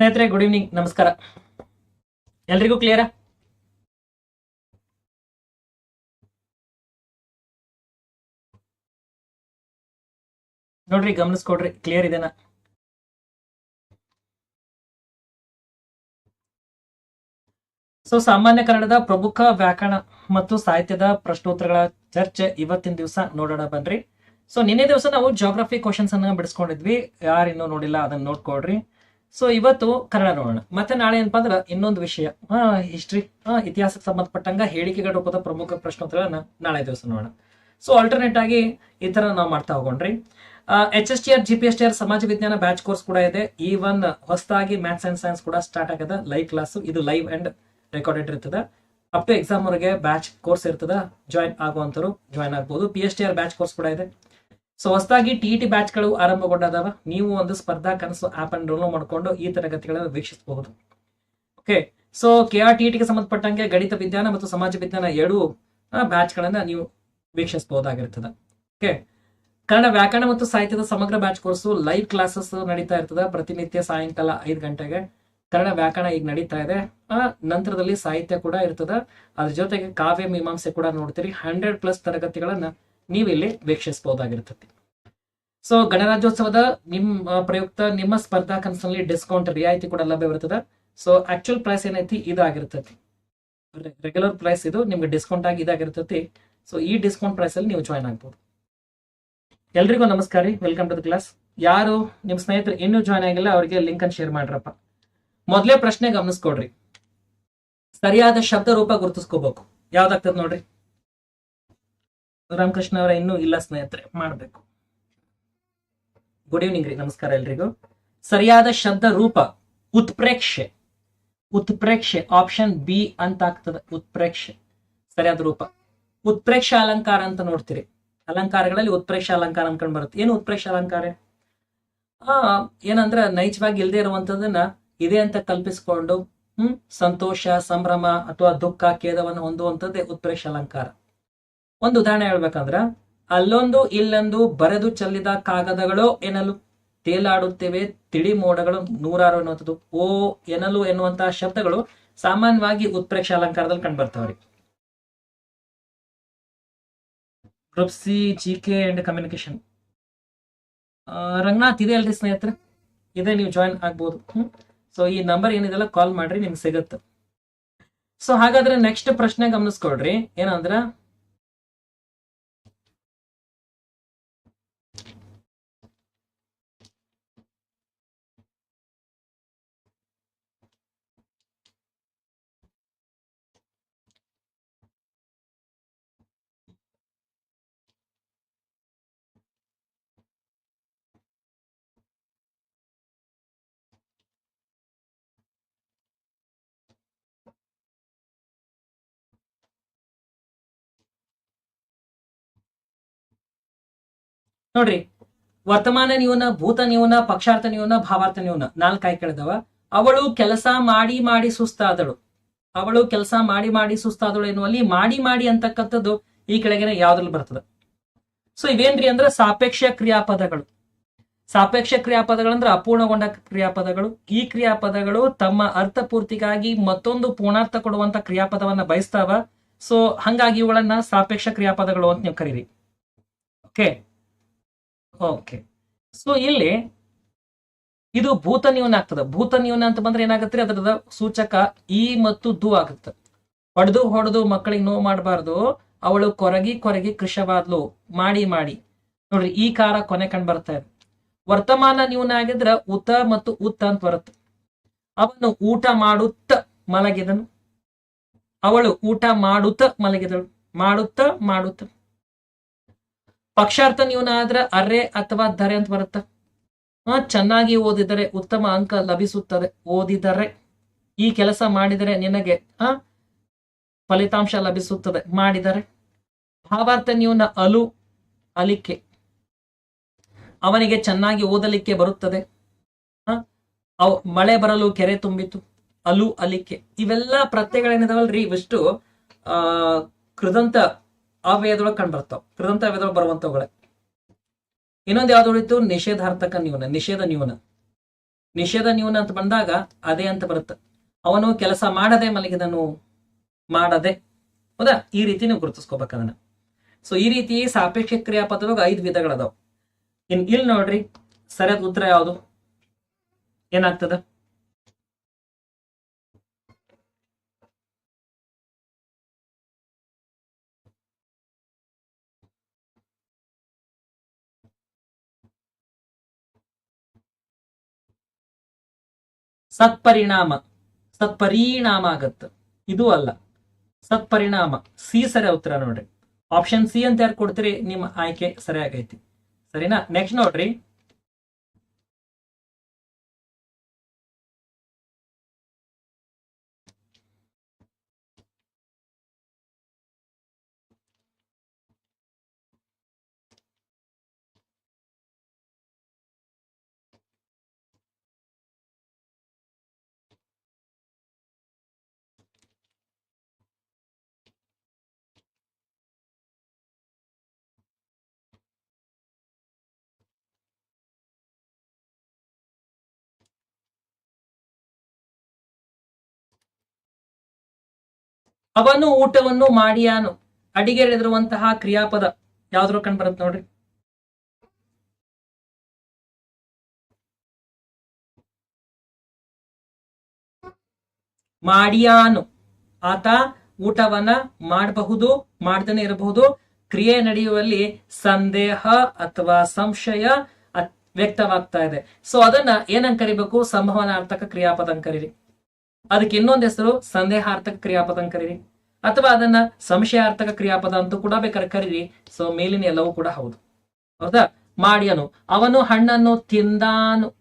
ಸ್ನೇಹಿತರೆ good evening ನಮಸ್ಕಾರ. ಎಲ್ರಿಗೂ ಕ್ಲಿಯರಾ ನೋಡ್ರಿ, ಗಮನಿಸ್ಕೊಡ್ರಿ ಕ್ಲಿಯರ್ ಇದೆನಾ? ಸೊ ಸಾಮಾನ್ಯ ಕನ್ನಡದ ಪ್ರಮುಖ ವ್ಯಾಕರಣ ಮತ್ತು ಸಾಹಿತ್ಯದ ಪ್ರಶ್ನೋತ್ತರಗಳ ಚರ್ಚೆ ಇವತ್ತಿನ ದಿವಸ ನೋಡೋಣ ಬನ್ರಿ. ಸೊ ನಿನ್ನೆ ದಿವಸ ನಾವು ಜಾಗ್ರಫಿ ಕ್ವಶನ್ಸ್ ಅನ್ನ ಬಿಡಿಸ್ಕೊಂಡಿದ್ವಿ. ಯಾರು ಇನ್ನೂ ನೋಡಿಲ್ಲ, ಅದನ್ನ ನೋಡ್ಕೊಡ್ರಿ ಸೊ ಇವತ್ತು ಕನ್ನಡ ನೋಡೋಣ. ಮತ್ತೆ ನಾಳೆ ಏನಪ್ಪಾ ಅಂದ್ರೆ ಇನ್ನೊಂದು ವಿಷಯ. ಹಿಸ್ಟ್ರಿ ಇತಿಹಾಸಕ್ಕೆ ಸಂಬಂಧಪಟ್ಟಂಗ ಹೇಳಿಕೆಗಳ ರೂಪದ ಪ್ರಮುಖ ಪ್ರಶ್ನೋತ್ತರಗಳನ್ನ ನಾಳೆ ದಿವಸ ನೋಡೋಣ. ಸೊ ಆಲ್ಟರ್ನೇಟ್ ಆಗಿ ಈ ತರ ನಾವು ಮಾಡ್ತಾ ಹೋಗೋಣ್ರಿ. H S T R G P S T R ಸಮಾಜ ವಿಜ್ಞಾನ ಬ್ಯಾಚ್ ಕೋರ್ಸ್ ಕೂಡ ಇದೆ. ಈವನ್ ಹೊಸದಾಗಿ ಮ್ಯಾಥ್ಸ್ ಅಂಡ್ ಸೈನ್ಸ್ ಕೂಡ ಸ್ಟಾರ್ಟ್ ಆಗದ ಲೈವ್ ಕ್ಲಾಸ್ ಇದು ಲೈವ್ ಅಂಡ್ ರೆಕಾರ್ಡೆಡ್ ಇರ್ತದೆ. ಅಪ್ ಟು ಎಕ್ಸಾಮ್ ವರೆಗೆ ಬ್ಯಾಚ್ ಕೋರ್ಸ್ ಇರ್ತದ. ಜಾಯಿನ್ ಆಗುವಂತರು ಜಾಯಿನ್ ಆಗ್ಬೋದು. P S T R batch course ಕೂಡ ಇದೆ. ಸೊ ಹೊಸದಾಗಿ ಟಿ ಟಿ ಬ್ಯಾಚ್ಗಳು ಆರಂಭಗೊಂಡಾದವ, ನೀವು ಒಂದು ಸ್ಪರ್ಧಾ ಕನಸು ಆಪ್ ಅನ್ನು ಡೌನ್ಲೋಡ್ ಮಾಡಿಕೊಂಡು ಈ ತರಗತಿಗಳನ್ನು ವೀಕ್ಷಿಸಬಹುದು. Okay so K R T ಟಿಗೆ ಸಂಬಂಧಪಟ್ಟಂಗೆ ಗಣಿತ ವಿಜ್ಞಾನ ಮತ್ತು ಸಮಾಜ ವಿಜ್ಞಾನ ಎರಡು ಬ್ಯಾಚ್ಗಳನ್ನು ನೀವು ವೀಕ್ಷಿಸಬಹುದಾಗಿರ್ತದೆ ಓಕೆ ಕನ್ನಡ ವ್ಯಾಕರಣ ಮತ್ತು ಸಾಹಿತ್ಯದ ಸಮಗ್ರ ಬ್ಯಾಚ್ ಕೋರ್ಸು ಲೈವ್ ಕ್ಲಾಸಸ್ ನಡೀತಾ ಇರ್ತದೆ. ಪ್ರತಿನಿತ್ಯ ಸಾಯಂಕಾಲ ಐದು ಗಂಟೆಗೆ ಕನ್ನಡ ವ್ಯಾಕರಣ ಈಗ ನಡೀತಾ ಇದೆ. ಆ, ನಂತರದಲ್ಲಿ ಸಾಹಿತ್ಯ ಕೂಡ ಇರ್ತದ. ಅದ್ರ ಜೊತೆಗೆ ಕಾವ್ಯ ಮೀಮಾಂಸೆ ಕೂಡ ನೋಡ್ತೀರಿ. ಹಂಡ್ರೆಡ್ ಪ್ಲಸ್ ತರಗತಿಗಳನ್ನ ನೀವಿಲ್ಲಿ ವೀಕ್ಷಿಸಬಹುದಾಗಿರ್ತದೆ ಸೊ ಗಣರಾಜ್ಯೋತ್ಸವದ ನಿಮ್ಮ ಪ್ರಯುಕ್ತ ನಿಮ್ಮ ಸ್ಪರ್ಧಾ ಕನಸಿನಲ್ಲಿ ಡಿಸ್ಕೌಂಟ್ ರಿಯಾಯಿತಿ ಕೂಡ ಲಭ್ಯವಿರ್ತದೆ ಸೊ ಆಕ್ಚುಲ್ ಪ್ರೈಸ್ ಏನೈತಿ? ಇದಾಗಿರ್ತೈತಿ ರೆಗ್ಯುಲರ್ ಪ್ರೈಸ್ ಇದು. ನಿಮ್ಗೆ ಡಿಸ್ಕೌಂಟ್ ಆಗಿ ಇದಾಗಿರ್ತತಿ ಸೊ ಈ ಡಿಸ್ಕೌಂಟ್ ಪ್ರೈಸ್ ಅಲ್ಲಿ ನೀವು ಜಾಯ್ನ್ ಆಗ್ಬೋದು. ಎಲ್ರಿಗೂ ನಮಸ್ಕಾರ ರೀ. ವೆಲ್ಕಮ್ ಟು ದ ಕ್ಲಾಸ್ ಯಾರು ನಿಮ್ಮ ಸ್ನೇಹಿತರು ಇನ್ನೂ ಜಾಯ್ನ್ ಆಗಿಲ್ಲ, ಅವರಿಗೆ ಲಿಂಕ್ ಅನ್ನು ಶೇರ್ ಮಾಡ್ರಪ್ಪ. ಮೊದಲೇ ಪ್ರಶ್ನೆ ಗಮನಿಸ್ಕೊಡ್ರಿ ಸರಿಯಾದ ಶಬ್ದ ರೂಪ ಗುರುತಿಸ್ಕೋಬೇಕು. ಯಾವ್ದಾಗ್ತದ ನೋಡ್ರಿ? ರಾಮಕೃಷ್ಣ ಅವರ ಇನ್ನೂ ಇಲ್ಲ ಸ್ನೇಹಿತರೆ, ಮಾಡಬೇಕು. ಗುಡ್ ಈವ್ನಿಂಗ್ ರೀ, ನಮಸ್ಕಾರ ಎಲ್ರಿಗೂ. ಸರಿಯಾದ ಶಬ್ದ ರೂಪ, ಉತ್ಪ್ರೇಕ್ಷೆ. ಉತ್ಪ್ರೇಕ್ಷೆ ಆಪ್ಷನ್ ಬಿ ಅಂತ ಆಗ್ತದೆ, ಉತ್ಪ್ರೇಕ್ಷೆ. ಸರಿಯಾದ ರೂಪ. ಉತ್ಪ್ರೇಕ್ಷ ಅಲಂಕಾರ ಅಂತ ನೋಡ್ತೀರಿ. ಅಲಂಕಾರಗಳಲ್ಲಿ ಉತ್ಪ್ರೇಕ್ಷ ಅಲಂಕಾರ ಅನ್ಕೊಂಡ್ ಬರುತ್ತೆ. ಏನು ಉತ್ಪ್ರೇಕ್ಷ ಅಲಂಕಾರ? ಆ, ಏನಂದ್ರೆ ನೈಜವಾಗಿ ಇಲ್ಲದೆ ಇರುವಂತದನ್ನ ಇದೆ ಅಂತ ಕಲ್ಪಿಸಿಕೊಂಡು, ಹ್ಮ್, ಸಂತೋಷ, ಸಂಭ್ರಮ ಅಥವಾ ದುಃಖ, ಖೇದವನ್ನು ಹೊಂದುವಂಥದ್ದೇ ಉತ್ಪ್ರೇಕ್ಷ ಅಲಂಕಾರ. ಒಂದು ಉದಾಹರಣೆ ಹೇಳ್ಬೇಕಂದ್ರ, ಅಲ್ಲೊಂದು ಇಲ್ಲೊಂದು ಬರೆದು ಚೆಲ್ಲಿದ ಕಾಗದಗಳು ಏನಲು ತೇಲಾಡುತ್ತೇವೆ ತಿಳಿ ಮೋಡಗಳು ನೂರಾರು ಎನ್ನುವಂಥದ್ದು ಓ ಎನ್ನಲು ಎನ್ನುವಂತಹ ಶಬ್ದಗಳು ಸಾಮಾನ್ಯವಾಗಿ ಉತ್ಪ್ರೇಕ್ಷ ಅಲಂಕಾರದಲ್ಲಿ ಕಂಡುಬರ್ತಾವ್ರಿ. Group C G K and communication Ranganath, ಇದೆ ಅಲ್ರಿ ಸ್ನೇಹಿತರೆ? ಇದೆ, ನೀವು ಜಾಯಿನ್ ಆಗ್ಬೋದು. ಸೊ ಈ ನಂಬರ್ ಏನಿದೆಲ್ಲ ಕಾಲ್ ಮಾಡ್ರಿ, ನಿಮ್ಗೆ ಸಿಗತ್ತೆ. ಸೊ ಹಾಗಾದ್ರೆ ನೆಕ್ಸ್ಟ್ ಪ್ರಶ್ನೆ ಗಮನಿಸ್ಕೊಳ್ರಿ. ಏನಂದ್ರ ನೋಡ್ರಿ, ವರ್ತಮಾನ ನ್ಯೂನ ಭೂತ ನ್ಯೂನ ಪಕ್ಷಾರ್ಥ ನ್ಯೂನ ಭಾವಾರ್ಥ ನ್ಯೂನ ನಾಲ್ಕು ಆಯ್ಕೆ ಕೇಳಿದವ. ಅವಳು ಕೆಲಸ ಮಾಡಿ ಮಾಡಿ ಸುಸ್ತಾದಳು. ಅವಳು ಕೆಲಸ ಮಾಡಿ ಮಾಡಿ ಸುಸ್ತಾದಳು ಎನ್ನುವಲ್ಲಿ ಮಾಡಿ ಮಾಡಿ ಅಂತಕ್ಕಂಥದ್ದು ಈ ಕೆಳಗಿನ ಯಾವ್ದ್ರಲ್ಲಿ ಬರ್ತದೆ? ಸೊ ಇವೇನ್ರಿ ಅಂದ್ರೆ ಸಾಪೇಕ್ಷ ಕ್ರಿಯಾಪದಗಳು. ಸಾಪೇಕ್ಷ ಕ್ರಿಯಾಪದಗಳಂದ್ರೆ ಅಪೂರ್ಣಗೊಂಡ ಕ್ರಿಯಾಪದಗಳು. ಈ ಕ್ರಿಯಾಪದಗಳು ತಮ್ಮ ಅರ್ಥಪೂರ್ತಿಗಾಗಿ ಮತ್ತೊಂದು ಪೂರ್ಣಾರ್ಥ ಕೊಡುವಂತ ಕ್ರಿಯಾಪದವನ್ನ ಬಯಸ್ತಾವ. ಸೊ ಹಂಗಾಗಿ ಇವುಗಳನ್ನ ಸಾಪೇಕ್ಷ ಕ್ರಿಯಾಪದಗಳು ಅಂತ ನೀವು ಕರೀರಿ. Okay okay. ಸೊ ಇಲ್ಲಿ ಇದು ಭೂತ ನ್ಯೂನ ಆಗ್ತದೆ ಭೂತ ನ್ಯೂನ ಅಂತ ಬಂದ್ರೆ ಏನಾಗತ್ತೆ ಅದರ ಸೂಚಕ ಈ ಮತ್ತು ದು ಆಗುತ್ತೆ. ಹೊಡೆದು ಹೊಡೆದು ಮಕ್ಕಳಿಗೆ ನೋವು ಮಾಡಬಾರ್ದು. ಅವಳು ಕೊರಗಿ ಕೊರಗಿ ಕೃಷವಾದ್ಲು. ಮಾಡಿ ಮಾಡಿ. ನೋಡ್ರಿ, ಈ ಕಾರ ಕೊನೆ ಕಂಡು ಬರ್ತಾ ವರ್ತಮಾನ ನ್ಯೂನ ಆಗಿದ್ರ ಉತ ಮತ್ತು ಉತ್ತ ಅಂತ ಬರುತ್ತೆ. ಅವನು ಊಟ ಮಾಡುತ್ತ ಮಲಗಿದನು. ಅವಳು ಊಟ ಮಾಡುತ್ತ ಮಲಗಿದಳು. ಮಾಡುತ್ತ ಮಾಡುತ್ತ. ಪಕ್ಷಾರ್ಥ ನ್ಯೂನ ಆದ್ರೆ ಅರೆ ಅಥವಾ ಧರೆ ಅಂತ ಬರುತ್ತ? ಚೆನ್ನಾಗಿ ಓದಿದರೆ ಉತ್ತಮ ಅಂಕ ಲಭಿಸುತ್ತದೆ. ಓದಿದರೆ. ಈ ಕೆಲಸ ಮಾಡಿದರೆ ನಿನಗೆ ಆ ಫಲಿತಾಂಶ ಲಭಿಸುತ್ತದೆ. ಮಾಡಿದರೆ. ಭಾವಾರ್ಥ ನ್ಯೂನ ಅಲು, ಅಲಿಕೆ. ಅವನಿಗೆ ಚೆನ್ನಾಗಿ ಓದಲಿಕ್ಕೆ ಬರುತ್ತದೆ. ಅವ್, ಮಳೆ ಬರಲು ಕೆರೆ ತುಂಬಿತು. ಅಲು, ಅಲಿಕೆ. ಇವೆಲ್ಲ ಪ್ರತ್ಯಯಗಳೇನಿದಾವಲ್ರಿ ಇವಿಷ್ಟು ಆ ವೇದೊಳಗೆ ಕಂಡು ಬರ್ತಾವ. ಕೃದಂತ ವೇದೊಳಗೆ ಬರುವಂತವುಗಳೇ ಇನ್ನೊಂದು ಯಾವ್ದು ಉಳಿತು? ನಿಷೇಧಾರ್ಥಕ ನ್ಯೂನ. ನಿಷೇಧ ನ್ಯೂನ. ನಿಷೇಧ ನ್ಯೂನ ಅಂತ ಬಂದಾಗ ಅದೇ ಅಂತ ಬರುತ್ತೆ. ಅವನು ಕೆಲಸ ಮಾಡದೆ ಮಲಗಿದನು, ಮಾಡದೆ. ಹೌದಾ? ಈ ರೀತಿ ನೀವು ಗುರುತಿಸ್ಕೋಬೇಕು ಅದನ್ನ. ಸೊ ಈ ರೀತಿ ಸಾಪೇಕ್ಷ ಕ್ರಿಯಾಪದ್ರ ಐದು ವಿಧಗಳದಾವ. ಇನ್ ಇಲ್ಲಿ ನೋಡ್ರಿ, ಸರಿಯಾದ ಉತ್ತರ ಯಾವುದು? ಏನಾಗ್ತದ? ಸತ್ಪರಿಣಾಮ ಸತ್ಪರಿಣಾಮ ಆಗತ್ತ ಇದು ಅಲ್ಲ. ಸತ್ಪರಿಣಾಮ, ಸಿ ಸರಿ ಉತ್ತರ ನೋಡ್ರಿ. ಆಪ್ಷನ್ ಸಿ ಅಂತ ಯಾರು ಕೊಡ್ತೀರಿ? ನಿಮ್ಮ ಆಯ್ಕೆ ಸರಿಯಾಗೈತಿ. ಸರಿನಾ? ನೆಕ್ಸ್ಟ್ ನೋಡ್ರಿ. ಅವನು ಊಟವನ್ನು ಮಾಡಿಯಾನು. ಅಡಿಗೆರೆದಿರುವಂತಹ ಕ್ರಿಯಾಪದ ಯಾವ್ದ್ರ ಕಂಡು ಬರುತ್ತೆ ನೋಡ್ರಿ. ಮಾಡಿಯಾನು. ಆತ ಊಟವನ್ನ ಮಾಡಬಹುದು, ಮಾಡ್ದೇನೆ ಇರಬಹುದು. ಕ್ರಿಯೆ ನಡೆಯುವಲ್ಲಿ ಸಂದೇಹ ಅಥವಾ ಸಂಶಯ ವ್ಯಕ್ತವಾಗ್ತಾ ಇದೆ. ಸೊ ಅದನ್ನ ಏನಂಗ್ ಕರಿಬೇಕು? ಸಂಭವನಾರ್ಥಕ ಕ್ರಿಯಾಪದ ಕರೀರಿ. ಅದಕ್ಕೆ ಇನ್ನೊಂದು ಹೆಸರು, ಸಂದೇಹಾರ್ಥಕ ಕ್ರಿಯಾಪದ ಕರೀರಿ. ಅಥವಾ ಅದನ್ನ ಸಂಶಯಾರ್ಥಕ ಕ್ರಿಯಾಪದ ಅಂತೂ ಕೂಡ ಬೇಕಾದ್ರೆ ಕರೀರಿ. ಸೊ ಮೇಲಿನ ಎಲ್ಲವೂ ಕೂಡ ಹೌದು. ಹೌದಾ? ಮಾಡಿಯನು. ಅವನು ಹಣ್ಣನ್ನು ತಿಂದಾನು.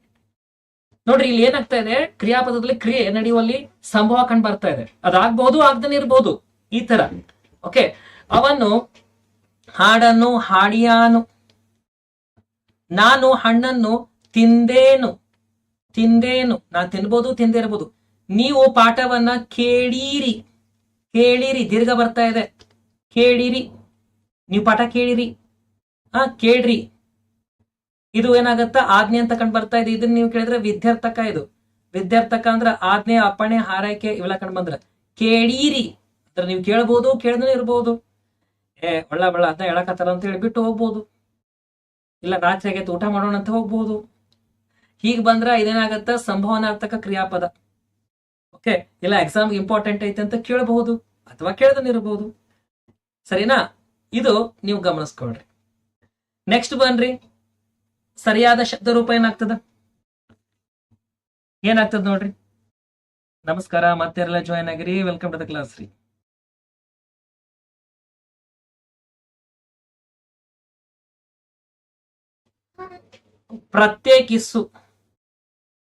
ನೋಡ್ರಿ, ಇಲ್ಲಿ ಏನಾಗ್ತಾ ಇದೆ? ಕ್ರಿಯಾಪದದಲ್ಲಿ ಕ್ರಿಯೆ ನಡೆಯುವಲ್ಲಿ ಸಂಭವ ಕಂಡು ಬರ್ತಾ ಇದೆ. ಅದಾಗಬಹುದು, ಆಗ್ದನ್ ಇರ್ಬೋದು. ಈ ತರ ಓಕೆ ಅವನು ಹಾಡನ್ನು ಹಾಡಿಯಾನು. ನಾನು ಹಣ್ಣನ್ನು ತಿಂದೇನು. ತಿಂದೇನು. ನಾನು ತಿನ್ಬೋದು, ತಿಂದೇ ಇರ್ಬೋದು. ನೀವು ಪಾಠವನ್ನ ಕೇಳೀರಿ. ಕೇಳಿರಿ, ದೀರ್ಘ ಬರ್ತಾ ಇದೆ. ಕೇಳಿರಿ, ನೀವು ಪಾಠ ಕೇಳಿರಿ. ಹಾ ಕೇಳ್ರಿ. ಇದು ಏನಾಗತ್ತ? ಆಜ್ಞೆ ಅಂತ ಕಂಡು ಬರ್ತಾ ಇದೆ. ಇದನ್ನ ನೀವು ಕೇಳಿದ್ರೆ ವಿದ್ಯಾರ್ಥಕ ಇದು. ವಿದ್ಯಾರ್ಥಕ ಅಂದ್ರ ಆಜ್ಞೆ, ಅಪ್ಪಣೆ, ಹಾರೈಕೆ, ಇವೆಲ್ಲ ಕಂಡು ಬಂದ್ರ. ಕೇಳೀರಿ. ಅಂದ್ರೆ ನೀವು ಕೇಳ್ಬೋದು ಕೇಳ್ದೇ ಇರ್ಬೋದು. ಏ, ಒಳ್ಳ ಬಳ್ಳ ಅದನ್ನ ಹೇಳಕತ್ತಾರ ಅಂತ ಹೇಳಿ ಬಿಟ್ಟು ಹೋಗ್ಬೋದು. ಇಲ್ಲ, ರಾತ್ರಿ ಊಟ ಮಾಡೋಣ ಅಂತ ಹೋಗ್ಬೋದು. ಹೀಗ್ ಬಂದ್ರ ಇದೇನಾಗತ್ತ? ಸಂಭವನಾರ್ಥಕ ಕ್ರಿಯಾಪದ. ಓಕೆ ಇಲ್ಲ ಎಕ್ಸಾಮ್ ಇಂಪಾರ್ಟೆಂಟ್ ಐತೆ ಅಂತ ಕೇಳಬಹುದು ಅಥವಾ ಕೇಳ್ದನ್ ಇರಬಹುದು ಸರಿನಾ? ಇದು ನೀವು ಗಮನಿಸ್ಕೊಳ್ರಿ. ನೆಕ್ಸ್ಟ್ ಬನ್ರಿ. ಸರಿಯಾದ ಶಬ್ದ ರೂಪ ಏನಾಗ್ತದ? ಏನಾಗ್ತದ ನೋಡ್ರಿ? ನಮಸ್ಕಾರ ಮತ್ತೆಲ್ಲ ಜಾಯ್ನ್ ಆಗಿರಿ. ವೆಲ್ಕಮ್ ಟು ದ ಕ್ಲಾಸ್ ರೀ. ಪ್ರತ್ಯೇಕಿಸು.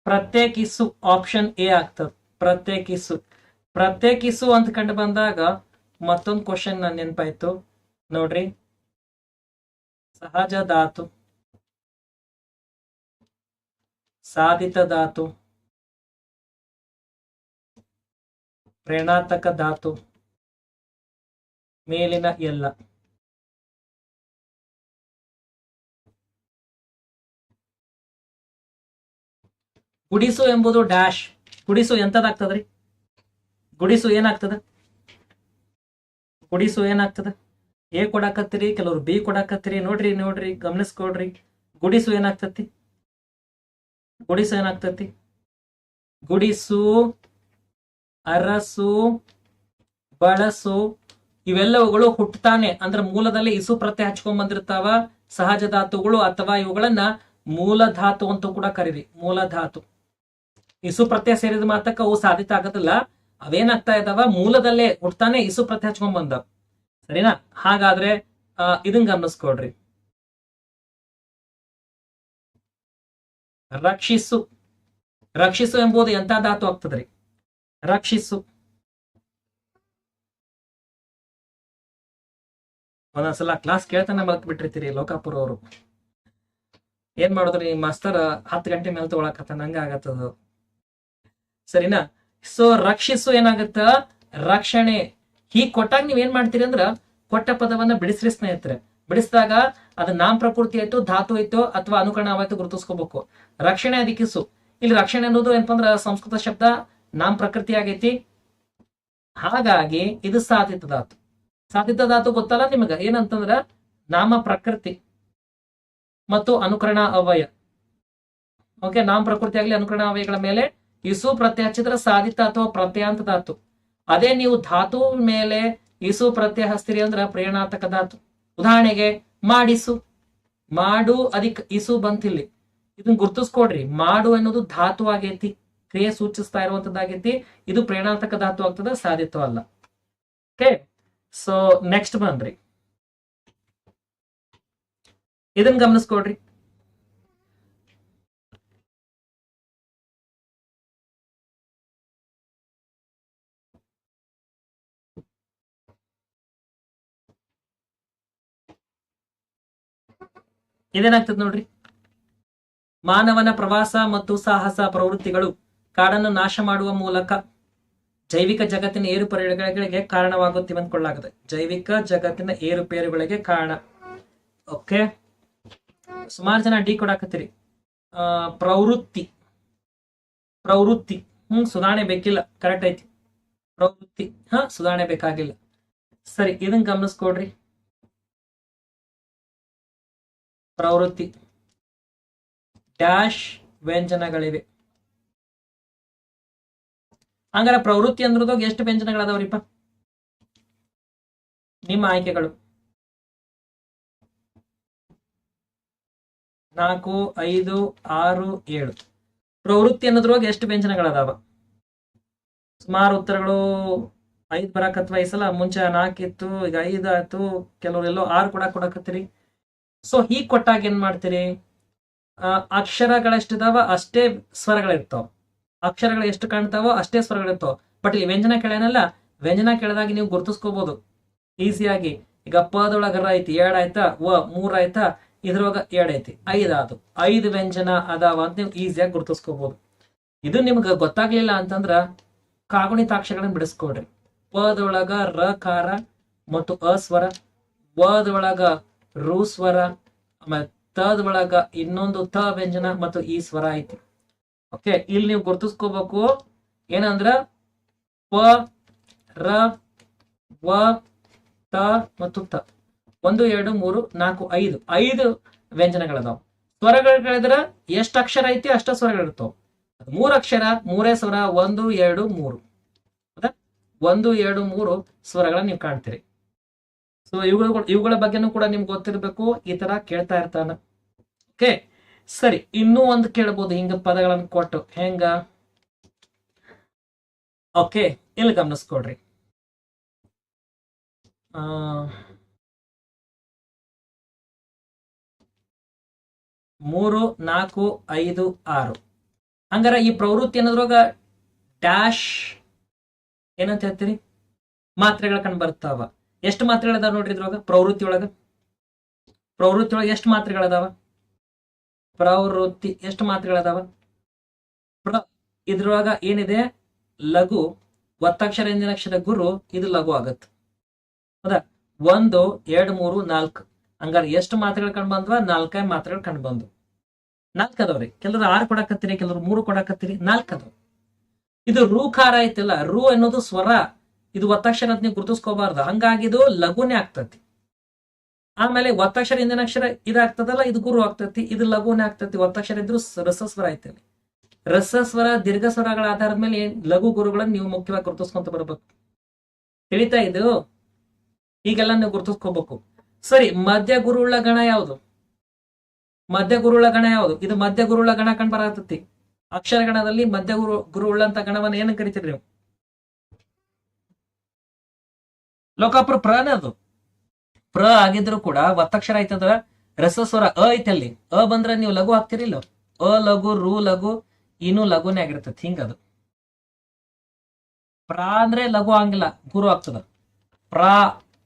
ಪ್ರತ್ಯೇಕಿಸು. ಆಪ್ಷನ್ ಎ ಆಗ್ತದ. ಪ್ರತ್ಯೇಕಿಸು ಪ್ರತ್ಯೇಕಿಸು ಅಂತ ಕಂಡು ಬಂದಾಗ ಮತ್ತೊಂದು ಕ್ವಶನ್ ನನ್ನ ನೆನಪಾಯ್ತು. ನೋಡ್ರಿ. ಸಹಜ ಧಾತು. ಸಾಧಿತ ಧಾತು. ಪ್ರೇಣಾತಕ ಧಾತು. ಮೇಲಿನ ಎಲ್ಲ. ಗುಡಿಸು ಎಂಬುದು ಡ್ಯಾಶ್ ಗುಡಿಸು ಎಂತದಾಗ್ತದ್ರಿ? ಗುಡಿಸು ಏನಾಗ್ತದ? ಗುಡಿಸು ಏನಾಗ್ತದ? ಎ ಕೊಡಾಕತ್ತೀರಿ, ಕೆಲವ್ರು ಬಿ ಕೊಡಾಕತ್ತೀರಿ, ನೋಡ್ರಿ ನೋಡ್ರಿ ಗಮನಿಸ್ಕೊಡ್ರಿ ಗುಡಿಸು ಏನಾಗ್ತತಿ? ಗುಡಿಸು ಏನಾಗ್ತತಿ? ಗುಡಿಸು, ಅರಸು, ಬಳಸು, ಇವೆಲ್ಲವುಗಳು ಹುಟ್ಟತಾನೆ ಅಂದ್ರೆ ಮೂಲದಲ್ಲಿ ಇಸು ಪ್ರತ್ಯಯ ಹಚ್ಕೊಂಡ್ ಬಂದಿರ್ತಾವ. ಸಹಜ ಧಾತುಗಳು ಅಥವಾ ಇವುಗಳನ್ನ ಮೂಲ ಧಾತು ಅಂತ ಕೂಡ ಕರೀರಿ. ಮೂಲ ಧಾತು ಇಸು ಪ್ರತ್ಯಯ ಸೇರಿದ ಮಾತಕ್ಕ ಅವು ಸಾಧಿತ ಆಗೋದಿಲ್ಲ. ಅವೇನಾಗ್ತಾ ಇದಾವ ಮೂಲದಲ್ಲೇ ಹುಟ್ತಾನೆ ಇಸು ಪ್ರತ್ಯಯ ಹಚ್ಕೊಂಡ್ ಬಂದವ್ ಸರಿನಾ? ಹಾಗಾದ್ರೆ ಆ, ಇದನ್ ಗಮನಿಸ್ಕೊಡ್ರಿ ರಕ್ಷಿಸು. ರಕ್ಷಿಸು ಎಂಬುದು ಎಂತ ಧಾತು ಆಗ್ತದ್ರಿ? ರಕ್ಷಿಸು. ಒಂದೊಂದ್ಸಲ ಕ್ಲಾಸ್ ಕೇಳ್ತಾನೆ ಮಲ್ತ್ ಬಿಟ್ಟಿರ್ತೀರಿ ಲೋಕಾಪುರ ಅವರು ಏನ್ ಮಾಡಿದ್ರಿ? ಮಾಸ್ತರ್ ಹತ್ತು ಗಂಟೆ ಮೇಲೆ ತಗೊಳಕತ್ತ ನಂಗೆ ಆಗತ್ತದ ಸರಿನಾ? ಸೊ ರಕ್ಷಿಸು ಏನಾಗತ್ತ? ರಕ್ಷಣೆ. ಹೀಗ್ ಕೊಟ್ಟಾಗ ನೀವ್ ಏನ್ ಮಾಡ್ತೀರಿ ಅಂದ್ರ ಕೊಟ್ಟ ಪದವನ್ನ ಬಿಡಿಸ್ರಿ ಸ್ನೇಹಿತರೆ. ಬಿಡಿಸಿದಾಗ ಅದು ನಾಮ ಪ್ರಕೃತಿ ಆಯ್ತು, ಧಾತು ಆಯ್ತು, ಅಥವಾ ಅನುಕರಣವಾಯ್ತು ಗುರುತಿಸ್ಕೋಬೇಕು. ರಕ್ಷಣೆ ಅದಕ್ಕಿಸು ಇಲ್ಲಿ ರಕ್ಷಣೆ ಅನ್ನೋದು ಏನಪ್ಪ ಅಂದ್ರ ಸಂಸ್ಕೃತ ಶಬ್ದ ನಾಮ ಪ್ರಕೃತಿ ಆಗೈತಿ. ಹಾಗಾಗಿ ಇದು ಸಾಧಿತ ಧಾತು. ಸಾಧಿತ ಧಾತು ಗೊತ್ತಲ್ಲ ನಿಮಗ? ಏನಂತಂದ್ರ ನಾಮ ಪ್ರಕೃತಿ ಮತ್ತು ಅನುಕರಣ ಅವಯ. ಓಕೆ ನಾಮ ಪ್ರಕೃತಿ ಆಗಲಿ ಅನುಕರಣ ಅವಯಗಳ ಮೇಲೆ ಇಸು ಪ್ರತ್ಯಯ ಹಚ್ಚಿದ್ರ ಸಾಧಿತ ಅಥವಾ ಪ್ರತ್ಯಯಾಂತ ಧಾತು ಅದೇ ನೀವು ಧಾತು ಮೇಲೆ ಇಸು ಪ್ರತ್ಯಯ ಹಸ್ತಿರಿ ಅಂದ್ರ ಪ್ರೇರಣಾತ್ಮಕ ಧಾತು. ಉದಾಹರಣೆಗೆ ಮಾಡಿಸು. ಮಾಡು ಅದಕ್ಕೆ ಇಸು ಬಂತಿಲ್ಲಿ. ಇದನ್ನ ಗುರ್ತಿಸ್ಕೊಡ್ರಿ. ಮಾಡು ಅನ್ನೋದು ಧಾತು ಆಗೈತಿ. ಕ್ರಿಯೆ ಸೂಚಿಸ್ತಾ ಇರುವಂತದ್ದಾಗೈತಿ. ಇದು ಪ್ರೇರಣಾತ್ಮಕ ಧಾತು ಆಗ್ತದ ಸಾಧಿತವಲ್ಲ ಓಕೆ ಸೊ ನೆಕ್ಸ್ಟ್ ಬನ್ರಿ ಇದನ್ನ ಗಮನಿಸ್ಕೊಡ್ರಿ. ಇದೇನಾಗ್ತದೆ ನೋಡ್ರಿ? ಮಾನವನ ಪ್ರವಾಸ ಮತ್ತು ಸಾಹಸ ಪ್ರವೃತ್ತಿಗಳು ಕಾಡನ್ನು ನಾಶ ಮಾಡುವ ಮೂಲಕ ಜೈವಿಕ ಜಗತ್ತಿನ ಏರುಪೇರುಗಳಿಗೆ ಕಾರಣವಾಗುತ್ತಿವೆ ಅಂದ್ಕೊಳ್ಳಾಗದೆ ಜೈವಿಕ ಜಗತ್ತಿನ ಏರುಪೇರುಗಳಿಗೆ ಕಾರಣ. ಓಕೆ ಸುಮಾರು ಜನ ಡಿ ಕೊಡಾಕತ್ತೀರಿ. ಪ್ರವೃತ್ತಿ. ಪ್ರವೃತ್ತಿ. ಹ್ಮ್, ಸುಧಾರಣೆ ಬೇಕಿಲ್ಲ. ಕರೆಕ್ಟ್ ಐತಿ. ಪ್ರವೃತ್ತಿ. ಹಾ, ಸುಧಾರಣೆ ಬೇಕಾಗಿಲ್ಲ. ಸರಿ, ಇದನ್ನ ಗಮನಿಸ್ಕೊಡ್ರಿ. ಪ್ರವೃತ್ತಿ. ಡ್ಯಾಶ್ ವ್ಯಂಜನಗಳಿವೆ. ಹಂಗಾರೆ ಪ್ರವೃತ್ತಿ ಅಂದ್ರದಾಗ ಎಷ್ಟು ವ್ಯಂಜನಗಳದಾವ್ರಿಪ್ಪ? ನಿಮ್ಮ ಆಯ್ಕೆಗಳು. ನಾಲ್ಕು, ಐದು, ಆರು, ಏಳು. ಪ್ರವೃತ್ತಿ ಅನ್ನೋದ್ರೊಳಗೆ ಎಷ್ಟು ವ್ಯಂಜನಗಳದಾವ? ಸುಮಾರು ಉತ್ತರಗಳು ಐದು ಬರಾಕತ್ವ ಈ ಸಲ ಮುಂಚೆ ನಾಲ್ಕಿತ್ತು ಈಗ ಐದು ಆಯ್ತು, ಕೆಲವ್ರು ಎಲ್ಲೋ ಆರು ಕೂಡ ಕೊಡಕತ್ತೀರಿ. ಸೊ ಹೀಗೆ ಕೊಟ್ಟಾಗ ಏನ್ ಮಾಡ್ತೀರಿ? ಅಕ್ಷರಗಳೆಷ್ಟಿದಾವ ಅಷ್ಟೇ ಸ್ವರಗಳಿರ್ತಾವ. ಅಕ್ಷರಗಳು ಎಷ್ಟು ಕಾಣ್ತಾವೋ ಅಷ್ಟೇ ಸ್ವರಗಳಿರ್ತಾವ. ಬಟ್ ಇಲ್ಲಿ ವ್ಯಂಜನ ಕೇಳೇನಲ್ಲ ವ್ಯಂಜನ ಕೇಳಿದಾಗ ನೀವು ಗುರುತಿಸ್ಕೋಬಹುದು ಈಸಿಯಾಗಿ ಈಗ ಪದೊಳಗ ರ ಐತಿ ಎರಡ್ ಆಯ್ತಾ, ವ, ಮೂರ್ ಆಯ್ತಾ, ಇದ್ರೊಳಗ ಎರಡ್ ಐತಿ ಆದು. ಐದು ವ್ಯಂಜನ ಅದಾವ ಅಂತ ನೀವು ಈಸಿಯಾಗಿ ಗುರುತಿಸ್ಕೋಬಹುದು ಇದು ನಿಮ್ಗೆ ಗೊತ್ತಾಗ್ಲಿಲ್ಲ ಅಂತಂದ್ರ ಕಾಗುಣಿತಾಕ್ಷರಗಳನ್ನ ಬಿಡಿಸ್ಕೊಡ್ರಿ. ಪದೊಳಗ ರ, ಕಾರ ಮತ್ತು ಅಸ್ವರ ವದೊಳಗ ರು ಸ್ವರ ಆಮೇಲೆ ಒಳಗ ಇನ್ನೊಂದು ತ ವ್ಯಂಜನ ಮತ್ತು ಈ ಸ್ವರ ಐತಿ. ಓಕೆ ಇಲ್ಲಿ ನೀವು ಗುರ್ತಿಸ್ಕೋಬೇಕು, ಏನಂದ್ರ ಪ, ರ, ವ, ತ ಮತ್ತು ತ. ಒಂದು, ಎರಡು, ಮೂರು, ನಾಲ್ಕು, ಐದು. ಐದು ವ್ಯಂಜನಗಳದಾವ. ಸ್ವರಗಳು ಕೇಳಿದ್ರ ಎಷ್ಟು ಅಕ್ಷರ ಐತಿ, ಅಷ್ಟ ಸ್ವರಗಳಿರ್ತಾವ. ಮೂರು ಅಕ್ಷರ, ಮೂರೇ ಸ್ವರ, ಒಂದು, ಎರಡು, ಮೂರು. ಒಂದು, ಎರಡು, ಮೂರು ಸ್ವರಗಳನ್ನ ನೀವು ಕಾಣ್ತೀರಿ. ಸೊ ಇವುಗಳ ಇವುಗಳ ಬಗ್ಗೆನೂ ಕೂಡ ನಿಮ್ಗೆ ಗೊತ್ತಿರಬೇಕು. ಈ ತರ ಕೇಳ್ತಾ ಇರ್ತಾನ. ಓಕೆ ಸರಿ ಇನ್ನೂ ಒಂದು ಕೇಳ್ಬೋದು. ಹಿಂಗ ಪದಗಳನ್ನು ಕೊಟ್ಟು. ಹೆಂಗ? ಓಕೆ ಇಲ್ಲಿ ಗಮನಿಸ್ಕೊಡ್ರಿ ಆ, ಮೂರು ನಾಲ್ಕು ಐದು ಆರು. ಹಂಗಾರ ಈ ಪ್ರವೃತ್ತಿ ಅನ್ನೋದ್ರೊಳಗ ಡ್ಯಾಶ್ ಏನಂತ ಹೇಳ್ತೀರಿ? ಮಾತ್ರೆಗಳ ಕಂಡು ಬರ್ತಾವ. ಎಷ್ಟು ಮಾತ್ರೆಗಳದಾವ ನೋಡ್ರಿ ಇದ್ರೊಳಗ? ಪ್ರವೃತ್ತಿ ಒಳಗ? ಪ್ರವೃತ್ತಿ ಒಳಗ ಎಷ್ಟು ಮಾತ್ರೆಗಳದಾವ ಪ್ರವೃತ್ತಿ ಎಷ್ಟು ಮಾತ್ರೆಗಳದಾವ ಪ್ರ ಇದ್ರೊಳಗ ಏನಿದೆ? ಲಘು, ಒತ್ತಕ್ಷರ ಎಂದಿನ ಅಕ್ಷರ ಗುರು, ಇದು ಲಘು ಆಗತ್. ಹೌದಾ ಒಂದು, ಎರಡು, ಮೂರು, ನಾಲ್ಕು. ಹಂಗಾರ ಎಷ್ಟು ಮಾತ್ರೆಗಳು ಕಂಡು ಬಂದ್ವ? ನಾಲ್ಕೈ ಮಾತ್ರೆಗಳು ಕಂಡು ಬಂದ್ವು. ನಾಲ್ಕು ಅದಾವ್ರಿ ಕೆಲವರು ಆರು ಕೊಡಕತ್ತೀರಿ, ಕೆಲವರು ಮೂರು ಕೊಡಕತ್ತೀರಿ, ನಾಲ್ಕು ಅದಾವ. ಇದು ರೂಕಾರ ಐತಿಲ್ಲ, ರು ಅನ್ನೋದು ಸ್ವರ. ಇದು ಒತ್ತಕ್ಷರ ಅಂತ ನೀವು ಗುರುತಿಸ್ಕೋಬಾರ್ದು. ಹಂಗಾಗಿ ಇದು ಲಘುನೇ ಆಗ್ತತಿ. ಆಮೇಲೆ ಒತ್ತಕ್ಷರ ಹಿಂದಿನ ಅಕ್ಷರ ಇದಾಗ್ತದಲ್ಲ, ಇದು ಗುರು ಆಗ್ತತಿ, ಇದು ಲಘುನೇ ಆಗ್ತತಿ. ಒತ್ತಕ್ಷರ ಇದ್ರು ರಸಸ್ವರ ಇಲ್ಲಿ. ರಸಸ್ವರ ದೀರ್ಘ ಸ್ವರಗಳ ಆಧಾರದ ಮೇಲೆ ಲಘು ಗುರುಗಳನ್ನ ನೀವು ಮುಖ್ಯವಾಗಿ ಗುರುತಿಸ್ಕೊಂತ ಬರ್ಬೇಕು. ತಿಳಿತಾ ಇದು? ಈಗೆಲ್ಲ ನೀವು ಗುರುತಿಸ್ಕೋಬೇಕು. ಸರಿ, ಮಧ್ಯ ಗುರುಳ್ಳ ಗಣ ಯಾವುದು? ಮಧ್ಯ ಗುರುಳ ಗಣ ಯಾವುದು? ಇದು ಮಧ್ಯ ಗುರುಳ ಗಣ ಕಂಡು ಬರತತಿ ಅಕ್ಷರ ಗಣದಲ್ಲಿ ಮಧ್ಯ ಗುರು ಗುರುಳ್ಳಂತ ಗಣವನ್ನ ಏನು ಕರಿತೀರಿ ನೀವು? ಲೋಕಾಪುರ ಪ್ರನೇ ಅದು. ಪ್ರ ಆಗಿದ್ರು ಕೂಡ ಒತ್ತಕ್ಷರ ಐತಂದ್ರ ರಸಸ್ವರ ಅ ಐತಲ್ಲಿ ಅ ಬಂದ್ರೆ ನೀವು ಲಘು ಹಾಕ್ತಿರಿಲ್ಲ? ಅ ಲಘು, ರು ಲಘು ಇನ್ನು ಲಘುನೇ ಹಿಂಗ ಹಿಂಗದು. ಪ್ರ ಅಂದ್ರೆ ಲಘು ಆಗಿಲ್ಲ ಗುರು ಆಗ್ತದ. ಪ್ರ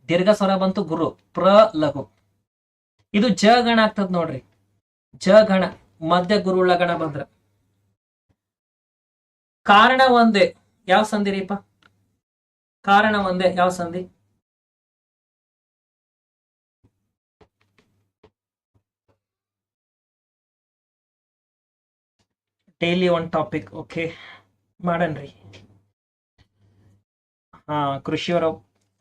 ದೀರ್ಘ ಸ್ವರ ಬಂತು ಗುರು. ಪ್ರ ಲಘು. ಇದು ಜ ಗಣ ಆಗ್ತದ ನೋಡ್ರಿ. ಜ ಗಣ. ಮಧ್ಯ ಗುರು ಗಣ ಬಂದ್ರ. ಕಾರಣ ಒಂದೇ. ಯಾವ ಸಂಧಿ ರೀಪ ಕಾರಣ ಒಂದೇ. ಯಾವ ಸಂಧಿ ಡೈಲಿ ಒನ್ ಟಾಪಿಕ್ ಓಕೆ ಮಾಡನ್ರಿ. ಹಾ, ಕೃಷಿಯವರ